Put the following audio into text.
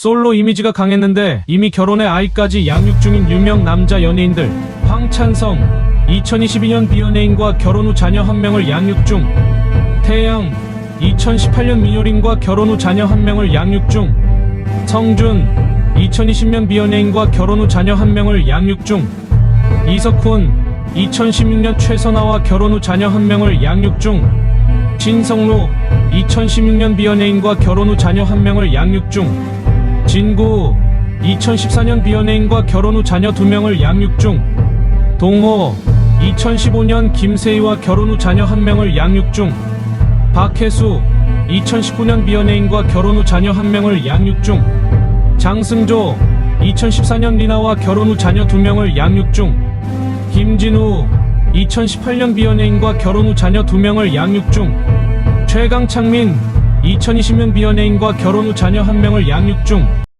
솔로 이미지가 강했는데 이미 결혼해 아이까지 양육 중인 유명 남자 연예인들 황찬성 2022년 비연예인과 결혼 후 자녀 한 명을 양육 중 태양 2018년 민효린과 결혼 후 자녀 한 명을 양육 중 성준 2020년 비연예인과 결혼 후 자녀 한 명을 양육 중 이석훈 2016년 최선아와 결혼 후 자녀 한 명을 양육 중 진성로 2016년 비연예인과 결혼 후 자녀 한 명을 양육 중 진구 2014년 비연예인과 결혼 후 자녀 두 명을 양육 중. 동호 2015년 김세희와 결혼 후 자녀 한 명을 양육 중. 박혜수 2019년 비연예인과 결혼 후 자녀 한 명을 양육 중. 장승조 2014년 리나와 결혼 후 자녀 두 명을 양육 중. 김진우 2018년 비연예인과 결혼 후 자녀 두 명을 양육 중. 최강창민 2020년 비연예인과 결혼 후 자녀 한 명을 양육 중